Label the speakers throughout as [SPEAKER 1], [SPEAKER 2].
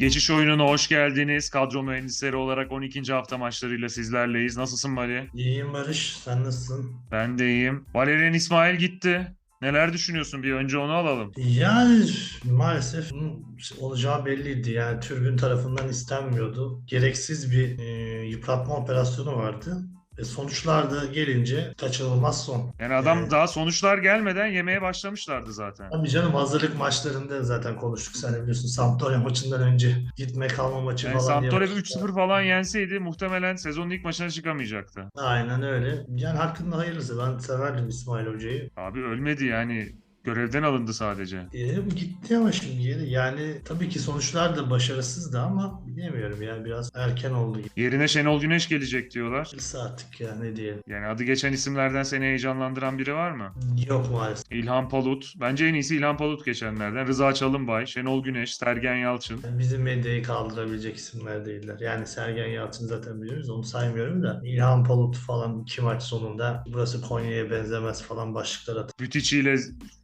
[SPEAKER 1] Geçiş oyununa hoş geldiniz. Kadro mühendisleri olarak 12. hafta maçlarıyla sizlerleyiz. Nasılsın Mali?
[SPEAKER 2] İyiyim Barış, sen nasılsın?
[SPEAKER 1] Ben de iyiyim. Valerian İsmail gitti. Neler düşünüyorsun? Bir önce onu alalım.
[SPEAKER 2] Yani maalesef olacağı belliydi. Yani türbün tarafından istenmiyordu. Gereksiz bir e, yıpratma operasyonu vardı. Ve sonuçlar da gelince kaçınılmaz son.
[SPEAKER 1] Yani adam
[SPEAKER 2] Evet.
[SPEAKER 1] daha sonuçlar gelmeden yemeye başlamışlardı zaten.
[SPEAKER 2] Tabii canım hazırlık maçlarında zaten konuştuk. Sen de biliyorsun Sampdoria maçından önce gitme kalma maçı
[SPEAKER 1] Yani
[SPEAKER 2] falan
[SPEAKER 1] Sampdoria bir
[SPEAKER 2] bakışlar.
[SPEAKER 1] 3-0 falan yenseydi muhtemelen sezonun ilk maçına çıkamayacaktı.
[SPEAKER 2] Aynen öyle. Yani hakkında hayırlısı. Ben severdim İsmail Hoca'yı.
[SPEAKER 1] Abi ölmedi yani. Görevden alındı sadece.
[SPEAKER 2] E, gitti ama şimdi geri. Yani tabii ki sonuçlar da başarısızdı ama bilemiyorum yani biraz erken oldu gibi.
[SPEAKER 1] Yerine Şenol Güneş gelecek diyorlar.
[SPEAKER 2] Birisi artık ya ne diyelim.
[SPEAKER 1] Yani adı geçen isimlerden seni heyecanlandıran biri var mı?
[SPEAKER 2] Yok maalesef.
[SPEAKER 1] İlhan Palut. Bence en iyisi İlhan Palut geçenlerden. Rıza Çalınbay, Şenol Güneş, Sergen Yalçın.
[SPEAKER 2] Bizim medyayı kaldırabilecek isimler değiller. Yani Sergen Yalçın zaten biliyoruz onu saymıyorum da. İlhan Palut falan iki maç sonunda burası Konya'ya benzemez falan başlıklar atıyor.
[SPEAKER 1] Bütiçi ile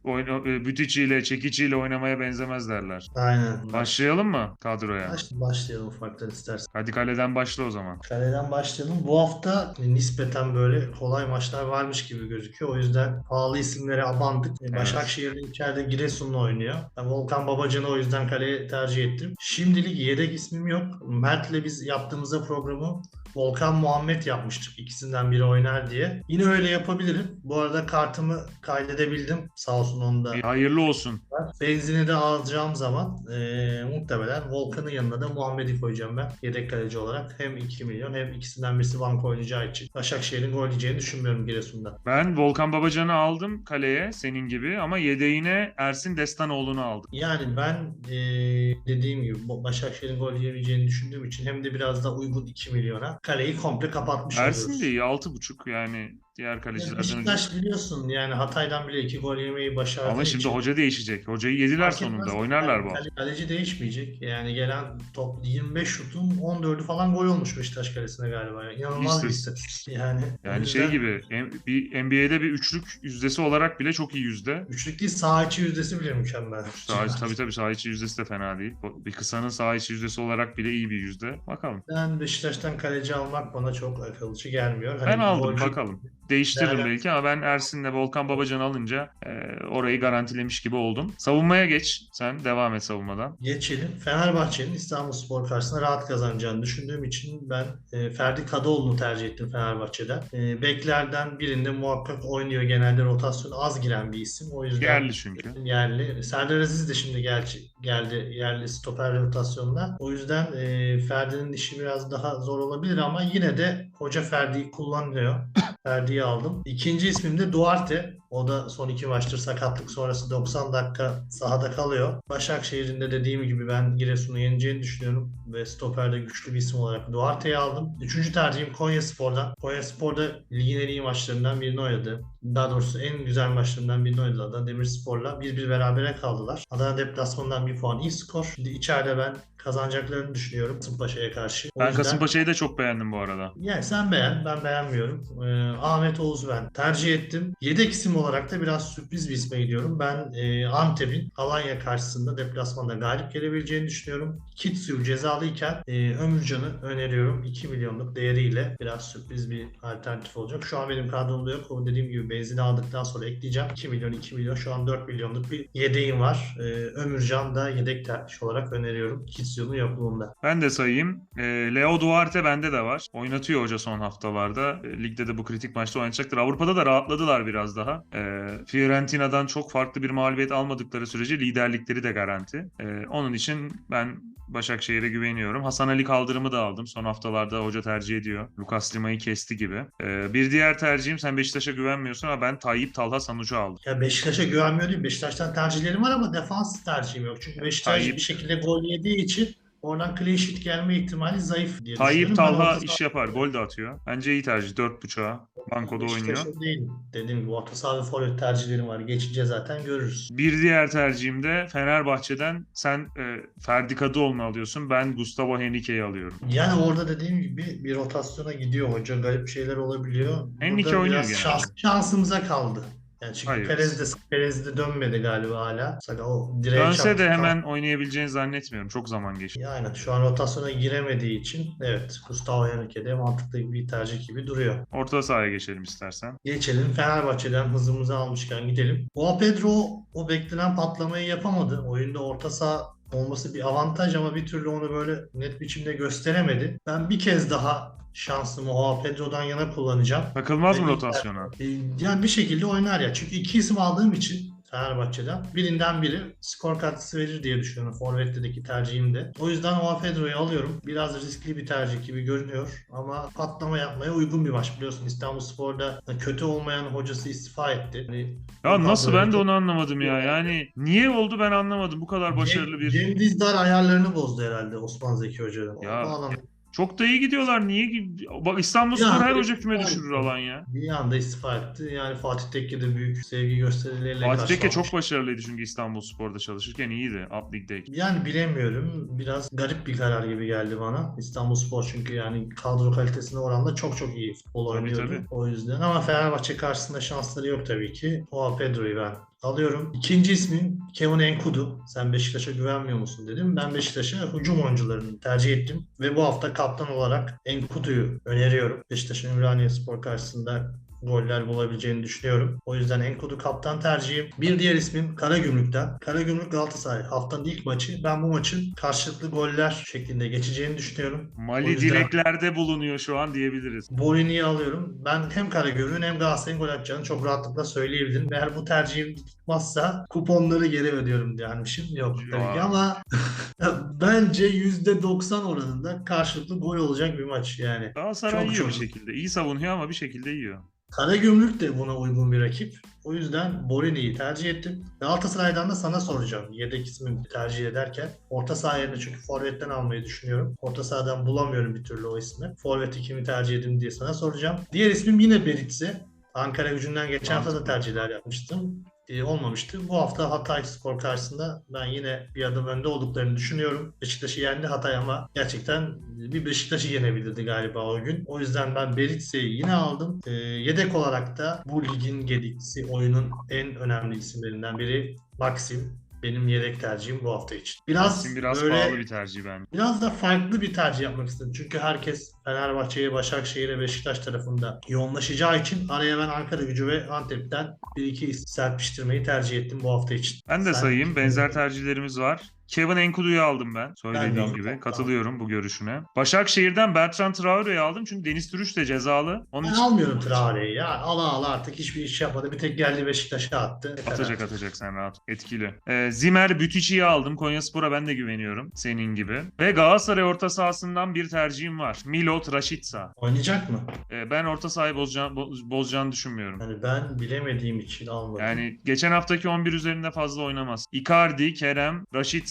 [SPEAKER 1] oyna, e, Çekiçi ile oynamaya benzemez derler.
[SPEAKER 2] Aynen.
[SPEAKER 1] Başlayalım mı kadroya?
[SPEAKER 2] Baş- başlayalım ufaktan istersen.
[SPEAKER 1] Hadi kaleden başla o zaman.
[SPEAKER 2] Kaleden başlayalım. Bu hafta nispeten böyle kolay maçlar varmış gibi gözüküyor. O yüzden pahalı isimlere abandık. E, Başakşehir'de içeride Giresun'la oynuyor. Ben Volkan Babacan'ı o yüzden kaleye tercih ettim. Şimdilik yedek ismim yok. Mert'le biz yaptığımızda programı Volkan Muhammed yapmıştık. İkisinden biri oynar diye. Yine öyle yapabilirim. Bu arada kartımı kaydedebildim. Sağ olsun onu da
[SPEAKER 1] Bir hayırlı olsun.
[SPEAKER 2] Benzini de alacağım zaman eee, muhtemelen Volkan'ın yanına da Muhammed'i koyacağım ben yedek kaleci olarak. Hem 2 milyon hem ikisinden birisi banka oynayacağı için. Başakşehir'in gol yiyeceğini düşünmüyorum Giresun'da.
[SPEAKER 1] Ben Volkan Babacan'ı aldım kaleye senin gibi ama yedeğine Ersin Destanoğlu'nu aldım.
[SPEAKER 2] Yani ben eee, dediğim gibi Başakşehir'in gol yiyeceğini düşündüğüm için hem de biraz da uygun 2 milyona kaleyi komple kapatmış
[SPEAKER 1] Ersin
[SPEAKER 2] oluyoruz.
[SPEAKER 1] de iyi 6.5 yani diğer kalecilerden önce.
[SPEAKER 2] Beşiktaş biliyorsun yani Hatay'dan bile 2 gol yemeyi başardığı
[SPEAKER 1] Ama şimdi
[SPEAKER 2] için-
[SPEAKER 1] hoca değişecek. Hocayı yediler
[SPEAKER 2] Fark
[SPEAKER 1] sonunda. Oynarlar
[SPEAKER 2] Yani
[SPEAKER 1] bu hafta.
[SPEAKER 2] kale- Kaleci değişmeyecek. Yani gelen top 25 şutun 14'ü falan gol olmuş Beşiktaş kalesine galiba. Yani İnanılmaz bir
[SPEAKER 1] İstatistik.
[SPEAKER 2] Yani,
[SPEAKER 1] Yani şey
[SPEAKER 2] yüzden
[SPEAKER 1] gibi em- bir NBA'de bir üçlük yüzdesi olarak bile çok iyi yüzde.
[SPEAKER 2] Üçlük değil saha içi yüzdesi bile mükemmel.
[SPEAKER 1] Sağ, tabii tabii saha içi yüzdesi de fena değil. Bir kısanın saha içi yüzdesi olarak bile iyi bir yüzde. Bakalım.
[SPEAKER 2] Ben Beşiktaş'tan kaleci almak bana çok akılcı gelmiyor. Hani
[SPEAKER 1] Ben aldım
[SPEAKER 2] golcü-
[SPEAKER 1] bakalım. Değiştiririm
[SPEAKER 2] Değerlen-
[SPEAKER 1] belki ama ben Ersin'le Volkan Babacan alınca e, orayı garantilemiş gibi oldum. Savunmaya geç. Sen devam et savunmadan.
[SPEAKER 2] Geçelim. Fenerbahçe'nin İstanbulspor karşısında rahat kazanacağını düşündüğüm için ben e, Ferdi Kadıoğlu'nu tercih ettim Fenerbahçe'den. E, beklerden birinde muhakkak oynuyor. Genelde rotasyon az giren bir isim. O yüzden
[SPEAKER 1] Yerli çünkü.
[SPEAKER 2] yerli. Serdar Aziz de şimdi gerçi geldi yerli stoper rotasyonda. O yüzden e, Ferdi'nin işi biraz daha zor olabilir ama yine de hoca Ferdi'yi kullanıyor. Ferdi'yi aldım. İkinci ismim de Duarte. O da son iki maçtır sakatlık sonrası 90 dakika sahada kalıyor. Başakşehir'in de dediğim gibi ben Giresun'u yeneceğini düşünüyorum ve stoperde güçlü bir isim olarak Duarte'yi aldım. Üçüncü tercihim Konya Spor'dan. Konya Spor'da ligin en iyi maçlarından birini oynadı. Daha doğrusu en güzel maçlarından birini oynadı Adana Demirspor'la. 1-1 berabere kaldılar. Adana deplasmanından bir puan iyi skor. Şimdi içeride ben kazanacaklarını düşünüyorum Kasımpaşa'ya karşı. O
[SPEAKER 1] Ben
[SPEAKER 2] yüzden-
[SPEAKER 1] Kasımpaşa'yı da çok beğendim bu arada.
[SPEAKER 2] yani sen beğen, ben beğenmiyorum. Ee, Ahmet Oğuz ben tercih ettim. Yedek isim olarak da biraz sürpriz bir isme gidiyorum. Ben e, Antep'in Alanya karşısında deplasmanda galip gelebileceğini düşünüyorum. Kitsu cezalıyken e, Ömürcan'ı öneriyorum. 2 milyonluk değeriyle biraz sürpriz bir alternatif olacak. Şu an benim kadromda yok. O dediğim gibi benzini aldıktan sonra ekleyeceğim. 2 milyon, 2 milyon. Şu an 4 milyonluk bir yedeğim var. Ee, Ömürcan da yedek tercih olarak öneriyorum. Kitsu'nun yokluğunda.
[SPEAKER 1] Ben de sayayım. E, Leo Duarte bende de var. Oynatıyor hoca son haftalarda. E, ligde de bu kritik maçta oynatacaktır. Avrupa'da da rahatladılar biraz daha. E, Fiorentina'dan çok farklı bir mağlubiyet almadıkları sürece liderlikleri de garanti. E, onun için ben Başakşehir'e güveniyorum. Hasan Ali Kaldırım'ı da aldım. Son haftalarda hoca tercih ediyor. Lucas Lima'yı kesti gibi. E, bir diğer tercihim sen Beşiktaş'a güvenmiyorsun ama ben Tayyip Talha Sanucu aldım.
[SPEAKER 2] Ya Beşiktaş'a güvenmiyor değil. Beşiktaş'tan tercihlerim var ama defans tercihim yok. Çünkü Beşiktaş
[SPEAKER 1] Tayyip-
[SPEAKER 2] bir şekilde gol yediği için oradan clean sheet gelme ihtimali zayıf diye
[SPEAKER 1] Tayyip Talha iş yapar. Gol de atıyor. Bence iyi tercih. 4.5'a. Bankoda oynuyor.
[SPEAKER 2] Beşiktaş'ın değil. Dediğim gibi orta saha ve forvet tercihlerim var. Geçince zaten görürüz.
[SPEAKER 1] Bir diğer tercihim de Fenerbahçe'den sen e, Ferdi Kadıoğlu'nu alıyorsun. Ben Gustavo Henrique'yi alıyorum.
[SPEAKER 2] Yani orada dediğim gibi bir rotasyona gidiyor hoca. Garip şeyler olabiliyor.
[SPEAKER 1] Henrique oynuyor genelde.
[SPEAKER 2] şans, şansımıza kaldı. Yani çünkü
[SPEAKER 1] Hayır.
[SPEAKER 2] Perez de, Perez de dönmedi galiba hala. Mesela o direğe
[SPEAKER 1] Dönse
[SPEAKER 2] çarptı
[SPEAKER 1] de hemen oynayabileceğini zannetmiyorum. Çok zaman geçti.
[SPEAKER 2] Yani şu an rotasyona giremediği için evet Gustavo Henrique de mantıklı bir tercih gibi duruyor.
[SPEAKER 1] Orta sahaya geçelim istersen.
[SPEAKER 2] Geçelim Fenerbahçe'den hızımızı almışken gidelim. Boğa Pedro o beklenen patlamayı yapamadı. Oyunda orta saha olması bir avantaj ama bir türlü onu böyle net biçimde gösteremedi. Ben bir kez daha şansımı Boğa Pedro'dan yana kullanacağım.
[SPEAKER 1] Takılmaz mı rotasyona?
[SPEAKER 2] E, Yani bir şekilde oynar ya. Çünkü iki isim aldığım için Fenerbahçe'den birinden biri skor katkısı verir diye düşünüyorum Forvet'teki tercihimde. O yüzden Joao Pedro'yu alıyorum. Biraz riskli bir tercih gibi görünüyor ama patlama yapmaya uygun bir maç biliyorsun. İstanbulspor'da kötü olmayan hocası istifa etti. Hani
[SPEAKER 1] Ya nasıl ben de onu anlamadım ya. Yani niye oldu ben anlamadım. Bu kadar başarılı bir...
[SPEAKER 2] Cem Dizdar ayarlarını bozdu herhalde Osman Zeki Hoca'nın.
[SPEAKER 1] Ya,
[SPEAKER 2] O bağlamda
[SPEAKER 1] Çok da iyi gidiyorlar. Niye? Bak İstanbul Spor her hoca küme düşürür alan ya.
[SPEAKER 2] bir anda istifa etti. Yani Fatih Tekke de büyük sevgi gösterileriyle
[SPEAKER 1] Fatih Tekke çok başarılıydı çünkü İstanbul Spor'da çalışırken iyiydi. Alt ligdeyken.
[SPEAKER 2] Yani bilemiyorum. Biraz garip bir karar gibi geldi bana. İstanbulspor çünkü yani kadro kalitesine oranla çok çok iyi futbol oynuyordu.
[SPEAKER 1] tabii.
[SPEAKER 2] O yüzden ama Fenerbahçe karşısında şansları yok tabii ki. Joao Pedro'yu ben alıyorum. İkinci ismim Kevin Enkudu. Sen Beşiktaş'a güvenmiyor musun dedim. Ben Beşiktaş'a hücum oyuncularını tercih ettim. Ve bu hafta kaptan olarak Enkudu'yu öneriyorum. Beşiktaş'ın Ümraniye Spor karşısında goller bulabileceğini düşünüyorum. O yüzden Enkudu kaptan tercihim. Bir diğer ismim Karagümrük'ten. Karagümrük Galatasaray haftanın ilk maçı. Ben bu maçın karşılıklı goller şeklinde geçeceğini düşünüyorum.
[SPEAKER 1] Mali
[SPEAKER 2] yüzden-
[SPEAKER 1] dileklerde bulunuyor şu an diyebiliriz.
[SPEAKER 2] Borini'yi alıyorum. Ben hem Karagümrük'ün hem Galatasaray'ın gol atacağını çok rahatlıkla söyleyebilirim. Eğer bu tercihim tutmazsa kuponları geri ödüyorum diyormuşum. Yok tabii ki ama bence %90 oranında karşılıklı gol olacak bir maç yani.
[SPEAKER 1] Galatasaray
[SPEAKER 2] Çok
[SPEAKER 1] yiyor bir
[SPEAKER 2] çok.
[SPEAKER 1] şekilde. İyi savunuyor ama bir şekilde yiyor.
[SPEAKER 2] Karagümrük de buna uygun bir rakip. O yüzden Borini'yi tercih ettim. Galatasaray'dan da sana soracağım. Yedek ismi tercih ederken. Orta saha yerine çünkü Forvet'ten almayı düşünüyorum. Orta sahadan bulamıyorum bir türlü o ismi. Forvet'i kimi tercih edeyim diye sana soracağım. Diğer ismim yine Beritse. Ankara gücünden geçen hafta da tercihler yapmıştım. Ee, olmamıştı. Bu hafta Hatay Spor karşısında ben yine bir adım önde olduklarını düşünüyorum. Beşiktaş'ı yendi Hatay ama gerçekten bir Beşiktaş'ı yenebilirdi galiba o gün. O yüzden ben Beritse'yi yine aldım. Ee, yedek olarak da bu ligin gediksi oyunun en önemli isimlerinden biri Maxim. Benim yedek tercihim bu hafta için. Biraz,
[SPEAKER 1] Maxim biraz
[SPEAKER 2] böyle
[SPEAKER 1] pahalı bir tercih bence.
[SPEAKER 2] Biraz da farklı bir tercih yapmak istedim. Çünkü herkes Fenerbahçe'ye, Başakşehir'e, Beşiktaş tarafında yoğunlaşacağı için araya ben Ankara gücü ve Antep'ten bir iki serpiştirmeyi tercih ettim bu hafta için.
[SPEAKER 1] Ben de
[SPEAKER 2] Sen-
[SPEAKER 1] sayayım. Benzer tercihlerimiz var. Kevin Enkudu'yu aldım ben.
[SPEAKER 2] Ben
[SPEAKER 1] Söylediğim
[SPEAKER 2] aldım.
[SPEAKER 1] gibi. Katılıyorum bu görüşüne. Başakşehir'den Bertrand Traore'yi aldım. Çünkü Deniz Türüç de cezalı. Onun
[SPEAKER 2] Ben
[SPEAKER 1] için
[SPEAKER 2] almıyorum Traore'yi ya. Ala ala artık hiçbir iş yapmadı. Bir tek geldi Beşiktaş'a attı. Yeter
[SPEAKER 1] atacak
[SPEAKER 2] artık.
[SPEAKER 1] atacak sen rahat. Etkili. Ee, Zimmer Bütici'yi aldım. Konyaspor'a ben de güveniyorum. Senin gibi. Ve Galatasaray orta sahasından bir tercihim var. Milot Rashica.
[SPEAKER 2] Oynayacak mı?
[SPEAKER 1] Ee, ben orta sahayı bozacağını, bo- bozacağını düşünmüyorum.
[SPEAKER 2] Yani ben bilemediğim için almadım.
[SPEAKER 1] Yani geçen haftaki 11 üzerinde fazla oynamaz. Icardi, Kerem,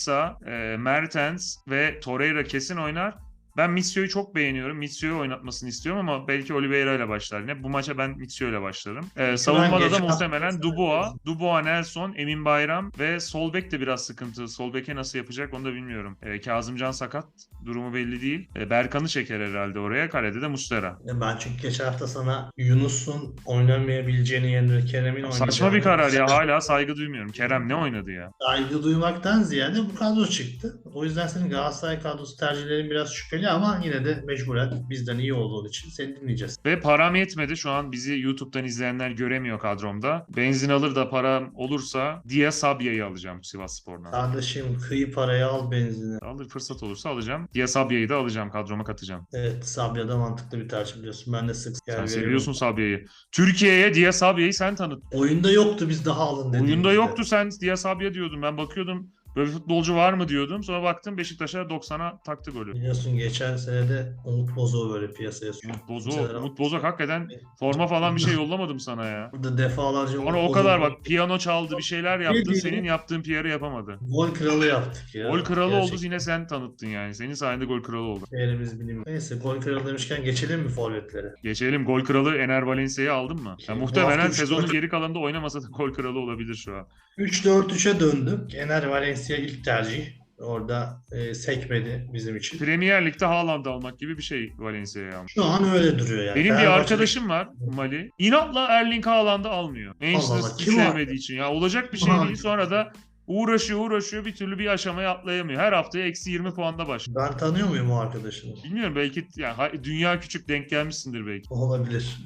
[SPEAKER 1] Rashica, e, Mertens ve Torreira kesin oynar. Ben Mitsio'yu çok beğeniyorum. Mitsio'yu oynatmasını istiyorum ama belki Oliveira ile başlar yine. Bu maça ben Mitsio ile başlarım. Ee, savunmada da muhtemelen Dubois, Dubois Nelson, Emin Bayram ve Solbek de biraz sıkıntı. Solbek'e nasıl yapacak onu da bilmiyorum. Ee, Kazımcan sakat. Durumu belli değil. Ee, Berkan'ı çeker herhalde oraya. Kalede de Mustera.
[SPEAKER 2] Ben çünkü geçen hafta sana Yunus'un oynamayabileceğini yerine Kerem'in oynayacağını...
[SPEAKER 1] Saçma bir karar ya. Hala saygı duymuyorum. Kerem ne oynadı ya?
[SPEAKER 2] saygı duymaktan ziyade bu kadro çıktı. O yüzden senin Galatasaray kadrosu tercihlerin biraz şüpheli ama yine de mecburen bizden iyi olduğun için seni dinleyeceğiz.
[SPEAKER 1] Ve param yetmedi. Şu an bizi YouTube'dan izleyenler göremiyor kadromda. Benzin alır da param olursa Dia Sabia'yı alacağım Sivas Spor'dan.
[SPEAKER 2] Kardeşim kıyı parayı al benzini.
[SPEAKER 1] Alır fırsat olursa alacağım. Dia Sabia'yı da alacağım. Kadroma katacağım.
[SPEAKER 2] Evet Sabya'da mantıklı bir tercih biliyorsun. Ben de sık yer
[SPEAKER 1] Sen seviyorsun Sabia'yı. Türkiye'ye Dia Sabia'yı sen tanıt.
[SPEAKER 2] Oyunda yoktu biz daha alın dediğimizde.
[SPEAKER 1] Oyunda yoktu sen Dia Sabia diyordun. Ben bakıyordum. Böyle futbolcu var mı diyordum. Sonra baktım Beşiktaş'a 90'a taktı golü.
[SPEAKER 2] Biliyorsun geçen sene de Umut Bozo böyle piyasaya sürdü.
[SPEAKER 1] Umut Bozok,
[SPEAKER 2] Kimseler
[SPEAKER 1] Umut Bozok hakikaten forma falan bir şey yollamadım sana ya.
[SPEAKER 2] Burada defalarca
[SPEAKER 1] Sonra o kadar bak piyano çaldı bir şeyler yaptı. Senin yaptığın PR'ı yapamadı.
[SPEAKER 2] Gol kralı yaptık ya.
[SPEAKER 1] Gol kralı
[SPEAKER 2] Gerçekten.
[SPEAKER 1] oldu yine sen tanıttın yani. Senin sayende gol kralı oldu.
[SPEAKER 2] Değerimiz bilinmiyor. Neyse gol kralı demişken geçelim mi forvetlere?
[SPEAKER 1] Geçelim gol kralı Ener Valencia'yı aldın mı?
[SPEAKER 2] Ki
[SPEAKER 1] Ya
[SPEAKER 2] bu
[SPEAKER 1] muhtemelen sezonun geri kalanında oynamasa da gol kralı olabilir şu an.
[SPEAKER 2] 3-4-3'e döndüm. Ener Valencia ilk tercih. Orada e, sekmedi bizim için.
[SPEAKER 1] Premier Lig'de Haaland almak gibi bir şey Valencia'ya almış.
[SPEAKER 2] Şu an öyle duruyor yani.
[SPEAKER 1] Benim bir
[SPEAKER 2] Fenerbahçe-
[SPEAKER 1] arkadaşım var Mali. İnatla Erling Haaland'ı almıyor. Manchester sevmediği için. Ya olacak bir şey
[SPEAKER 2] Ulan.
[SPEAKER 1] değil. Sonra da uğraşıyor uğraşıyor bir türlü bir aşamaya atlayamıyor. Her haftaya eksi 20 puanda başlıyor.
[SPEAKER 2] Ben tanıyor muyum o arkadaşını?
[SPEAKER 1] Bilmiyorum belki yani dünya küçük denk gelmişsindir belki.
[SPEAKER 2] Olabilir.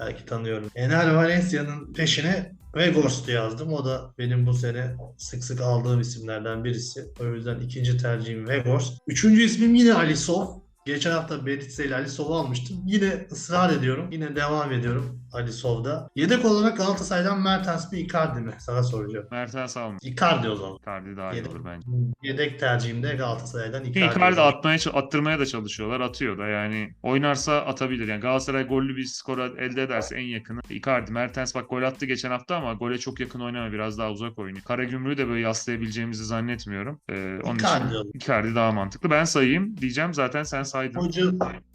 [SPEAKER 2] Belki tanıyorum. Ener Valencia'nın peşine Weghorst'u yazdım. O da benim bu sene sık sık aldığım isimlerden birisi. O yüzden ikinci tercihim Weghorst. Üçüncü ismim yine Alisov. Geçen hafta Beritse ile Alisov'u almıştım. Yine ısrar ediyorum. Yine devam ediyorum Alisov'da. Yedek olarak Galatasaray'dan Mertens mi Icardi mi? Sana soracağım.
[SPEAKER 1] Mertens almış.
[SPEAKER 2] Icardi o zaman.
[SPEAKER 1] Icardi daha iyi
[SPEAKER 2] Yedek,
[SPEAKER 1] olur bence.
[SPEAKER 2] yedek tercihim de Galatasaray'dan Icardi.
[SPEAKER 1] Icardi atmaya, attırmaya da çalışıyorlar. Atıyor da yani. Oynarsa atabilir. Yani Galatasaray gollü bir skora elde ederse en yakını. Icardi. Mertens bak gol attı geçen hafta ama gole çok yakın oynama. Biraz daha uzak oynuyor. Karagümrük'ü de böyle yaslayabileceğimizi zannetmiyorum. Ee, onun
[SPEAKER 2] Icardi
[SPEAKER 1] için
[SPEAKER 2] olur.
[SPEAKER 1] Icardi daha mantıklı. Ben sayayım diyeceğim. Zaten sen saydın.
[SPEAKER 2] Hoca,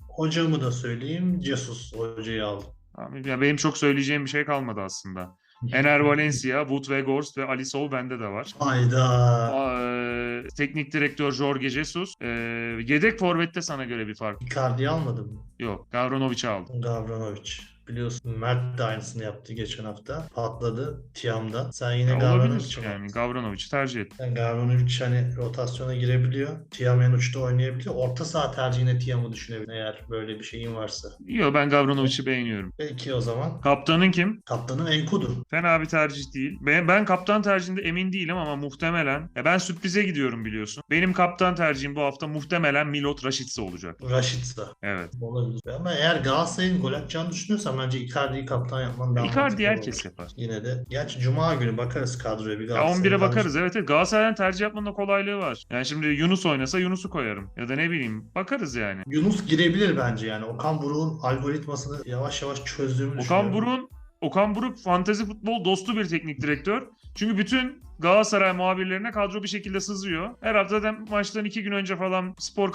[SPEAKER 2] hocamı da söyleyeyim. Jesus hocayı aldım.
[SPEAKER 1] Tamam. Ya benim çok söyleyeceğim bir şey kalmadı aslında. Ener Valencia, Wood Weghorst ve Alisov bende de var.
[SPEAKER 2] Hayda.
[SPEAKER 1] Aa, e, teknik direktör Jorge Jesus. E, yedek forvette sana göre bir fark
[SPEAKER 2] Icardi'yi almadın mı?
[SPEAKER 1] yok. Gavranovic'i aldı.
[SPEAKER 2] Gavranovic. Biliyorsun Mert de aynısını yaptı geçen hafta. Patladı Tiam'da. Sen yine
[SPEAKER 1] Ya
[SPEAKER 2] Gavranovic'i
[SPEAKER 1] olabilir
[SPEAKER 2] mi
[SPEAKER 1] yani? Gavranovic'i tercih et.
[SPEAKER 2] Yani Gavranovic hani rotasyona girebiliyor. Tiam en uçta oynayabiliyor. Orta saha tercihine Tiam'ı düşünebilir eğer böyle bir şeyin varsa.
[SPEAKER 1] Yok ben Gavranovic'i beğeniyorum.
[SPEAKER 2] Peki o zaman
[SPEAKER 1] Kaptanın kim?
[SPEAKER 2] kaptanım Enkudu.
[SPEAKER 1] Fena bir tercih değil. Ben, ben kaptan tercihinde emin değilim ama muhtemelen. Ya ben sürprize gidiyorum biliyorsun. Benim kaptan tercihim bu hafta muhtemelen Milot Rashica olacak.
[SPEAKER 2] Rashica.
[SPEAKER 1] Evet.
[SPEAKER 2] Olabilir. Ama eğer Galatasaray'ın gol atacağını düşünüyorsan bence Icardi'yi kaptan yapman daha
[SPEAKER 1] Icardi herkes
[SPEAKER 2] olur.
[SPEAKER 1] yapar.
[SPEAKER 2] Yine de. Gerçi Cuma günü bakarız kadroya bir
[SPEAKER 1] Ya
[SPEAKER 2] Galatasaray'ın
[SPEAKER 1] 11'e
[SPEAKER 2] kadrosu.
[SPEAKER 1] bakarız evet evet. Galatasaray'ın tercih yapmanın da kolaylığı var. Yani şimdi Yunus oynasa Yunus'u koyarım. Ya da ne bileyim bakarız yani.
[SPEAKER 2] Yunus girebilir bence yani. Okan Buruk'un algoritmasını yavaş yavaş çözdüğümü
[SPEAKER 1] Okan
[SPEAKER 2] düşünüyorum.
[SPEAKER 1] Buruk'un Okan Buruk fantezi futbol dostu bir teknik direktör. Çünkü bütün Galatasaray muhabirlerine kadro bir şekilde sızıyor. Her hafta zaten maçtan iki gün önce falan spor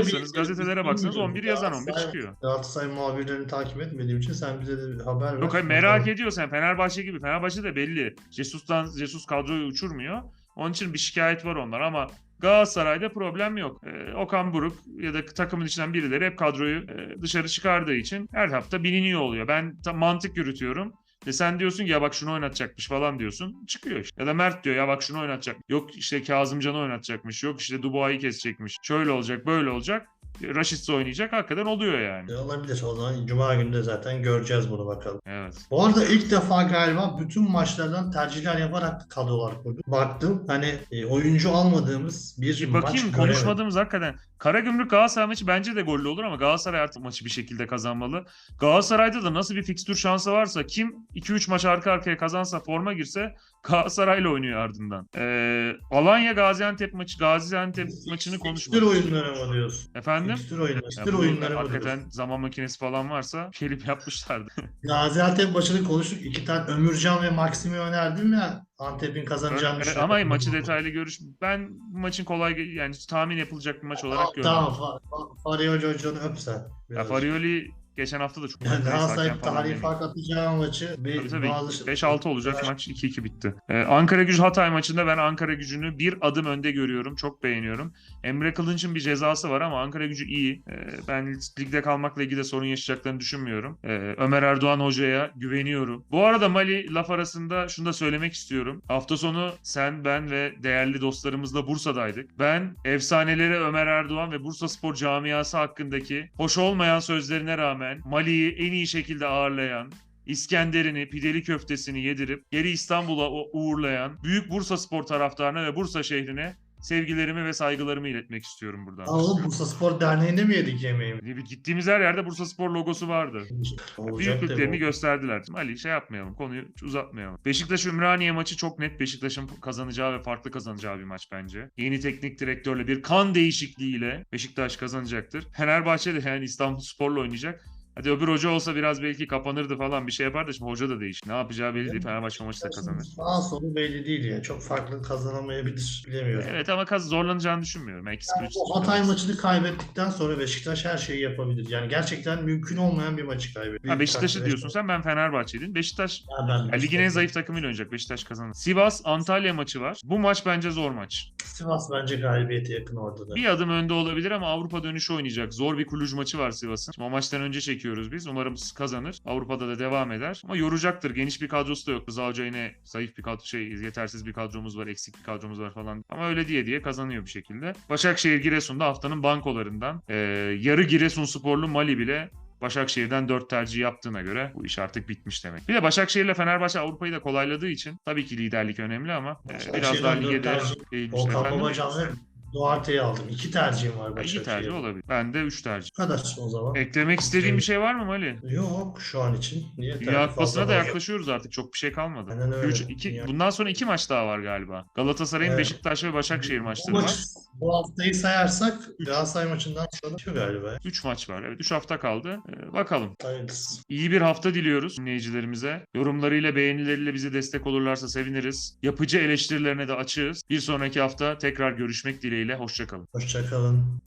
[SPEAKER 1] açsanız,
[SPEAKER 2] bir-
[SPEAKER 1] gazetelere baksanız
[SPEAKER 2] bilmiyoruz.
[SPEAKER 1] 11 yazan 11
[SPEAKER 2] Galatasaray-
[SPEAKER 1] çıkıyor.
[SPEAKER 2] Galatasaray muhabirlerini takip etmediğim için sen bize de haber ver.
[SPEAKER 1] Yok hayır, merak ediyorsan Fenerbahçe gibi. Fenerbahçe de belli. Jesus'tan Jesus kadroyu uçurmuyor. Onun için bir şikayet var onlar ama Galatasaray'da problem yok. Ee, Okan Buruk ya da takımın içinden birileri hep kadroyu e, dışarı çıkardığı için her hafta biliniyor oluyor. Ben mantık yürütüyorum. Ve sen diyorsun ki ya bak şunu oynatacakmış falan diyorsun. Çıkıyor işte. Ya da Mert diyor ya bak şunu oynatacak. Yok işte Kazımcan'ı oynatacakmış. Yok işte Dubois'ı kesecekmiş. Şöyle olacak böyle olacak. Raşit'se oynayacak. Hakikaten oluyor yani.
[SPEAKER 2] E, Olabilir. O zaman Cuma günü de zaten göreceğiz bunu bakalım.
[SPEAKER 1] Evet.
[SPEAKER 2] Bu arada ilk defa galiba bütün maçlardan tercihler yaparak kadrolar kurduk. Baktım hani e, oyuncu almadığımız bir
[SPEAKER 1] Bir
[SPEAKER 2] maç
[SPEAKER 1] bakayım konuşmadığımız hakikaten. Karagümrük Galatasaray maçı bence de gollü olur ama Galatasaray artık maçı bir şekilde kazanmalı. Galatasaray'da da nasıl bir fikstür şansı varsa kim 2-3 maç arka arkaya kazansa forma girse Galatasaray'la oynuyor ardından. Ee, Alanya Gaziantep maçı Gaziantep maçını
[SPEAKER 2] Fikstür
[SPEAKER 1] konuşmadık.
[SPEAKER 2] oyunları mı diyorsun?
[SPEAKER 1] Efendim?
[SPEAKER 2] Fikstür oyunları. Fikstür
[SPEAKER 1] bu
[SPEAKER 2] oyunları
[SPEAKER 1] hakikaten
[SPEAKER 2] diyorsun?
[SPEAKER 1] zaman makinesi falan varsa gelip yapmışlardı.
[SPEAKER 2] Gaziantep maçını konuştuk. İki tane Ömürcan ve Maksim'i önerdim ya. Antep'in kazanacağını
[SPEAKER 1] Evet,
[SPEAKER 2] düşünüyorum.
[SPEAKER 1] ama maçı detaylı görüş. Ben bu maçın kolay yani tahmin yapılacak bir maç olarak görüyorum.
[SPEAKER 2] tamam. Fa- Fa- Fariol Hoca'nı öp sen.
[SPEAKER 1] Ya. Farioli geçen hafta da çok
[SPEAKER 2] Yani Galatasaray tarihi fark atacağı maçı bir
[SPEAKER 1] Tabii tabii.
[SPEAKER 2] bazı
[SPEAKER 1] 5-6 olacak maç 2-2 bitti. Ee, Ankara Gücü Hatay maçında ben Ankara Gücü'nü bir adım önde görüyorum. Çok beğeniyorum. Emre Kılınç'ın bir cezası var ama Ankara Gücü iyi. Ee, ben ligde kalmakla ilgili de sorun yaşayacaklarını düşünmüyorum. Ee, Ömer Erdoğan hocaya güveniyorum. Bu arada Mali laf arasında şunu da söylemek istiyorum. Hafta sonu sen, ben ve değerli dostlarımızla Bursa'daydık. Ben efsaneleri Ömer Erdoğan ve Bursa Spor camiası hakkındaki hoş olmayan sözlerine rağmen Mali'yi en iyi şekilde ağırlayan, İskender'ini, pideli köftesini yedirip geri İstanbul'a uğurlayan büyük Bursa Spor taraftarına ve Bursa şehrine sevgilerimi ve saygılarımı iletmek istiyorum buradan.
[SPEAKER 2] Oğlum Bursa Spor Derneği'nde mi yedik yemeğimi?
[SPEAKER 1] Bir Gittiğimiz her yerde Bursa Spor logosu vardı. Büyüklüklerini gösterdiler. Ali şey yapmayalım, konuyu uzatmayalım. Beşiktaş Ümraniye maçı çok net Beşiktaş'ın kazanacağı ve farklı kazanacağı bir maç bence. Yeni teknik direktörle bir kan değişikliğiyle Beşiktaş kazanacaktır. Fenerbahçe de yani İstanbul Spor'la oynayacak. Hadi öbür hoca olsa biraz belki kapanırdı falan bir şey yapardı. Şimdi hoca da değişti. Ne yapacağı belli değil. Fenerbahçe maçı da kazanır.
[SPEAKER 2] Sağ solu belli değil ya. Çok farklı kazanamayabilir. Bilemiyorum.
[SPEAKER 1] Evet ama kaz zorlanacağını düşünmüyorum. Yani
[SPEAKER 2] o Hatay maçını kaybettikten sonra Beşiktaş her şeyi yapabilir. Yani gerçekten mümkün olmayan bir maçı kaybetti.
[SPEAKER 1] Ha Beşiktaş'ı diyorsun sen ben Fenerbahçe'ydin. Beşiktaş
[SPEAKER 2] Ya ben
[SPEAKER 1] ya ligin en zayıf takımıyla oynayacak. Beşiktaş kazanır. Sivas Antalya maçı var. Bu maç bence zor maç.
[SPEAKER 2] Sivas bence galibiyete yakın orada da.
[SPEAKER 1] Bir adım önde olabilir ama Avrupa dönüşü oynayacak. Zor bir Kuluj maçı var Sivas'ın. Şimdi O maçtan önce çekiyoruz biz. Umarım kazanır. Avrupa'da da devam eder. Ama yoracaktır. Geniş bir kadrosu da yok. Rıza Hoca yine zayıf bir kadro, şey yetersiz bir kadromuz var, eksik bir kadromuz var falan. Ama öyle diye diye kazanıyor bir şekilde. Başakşehir Giresun'da haftanın bankolarından. Ee, yarı Giresun sporlu Mali bile Başakşehir'den 4 tercih yaptığına göre bu iş artık bitmiş demek. Bir de Başakşehir'le Fenerbahçe Avrupa'yı da kolayladığı için tabii ki liderlik önemli ama e, biraz daha lige de eğilmişler.
[SPEAKER 2] Volkan
[SPEAKER 1] Efendim?
[SPEAKER 2] Duarte'yi aldım. İki tercihim var
[SPEAKER 1] İki
[SPEAKER 2] Başakşehir'de.
[SPEAKER 1] tercih olabilir. Ben de 3 tercih.
[SPEAKER 2] Bu kadar o zaman.
[SPEAKER 1] Eklemek istediğin bir şey var mı Mali?
[SPEAKER 2] Yok şu an için. Niye?
[SPEAKER 1] Dünya Kupası'na da yaklaşıyoruz artık. Çok bir şey kalmadı.
[SPEAKER 2] Aynen öyle.
[SPEAKER 1] Üç, iki,
[SPEAKER 2] Dünya-
[SPEAKER 1] bundan sonra iki maç daha var galiba. Galatasaray'ın
[SPEAKER 2] Evet.
[SPEAKER 1] Beşiktaş ve Başakşehir maçları
[SPEAKER 2] maç-
[SPEAKER 1] var.
[SPEAKER 2] Bu haftayı sayarsak Galatasaray maçından sonra bitiyor galiba.
[SPEAKER 1] 3 maç var. Evet 3 hafta kaldı. Ee, bakalım.
[SPEAKER 2] Hayırlısı.
[SPEAKER 1] İyi bir hafta diliyoruz dinleyicilerimize. Yorumlarıyla, beğenileriyle bize destek olurlarsa seviniriz. Yapıcı eleştirilerine de açığız. Bir sonraki hafta tekrar görüşmek dileğiyle. Hoşçakalın.
[SPEAKER 2] Hoşçakalın.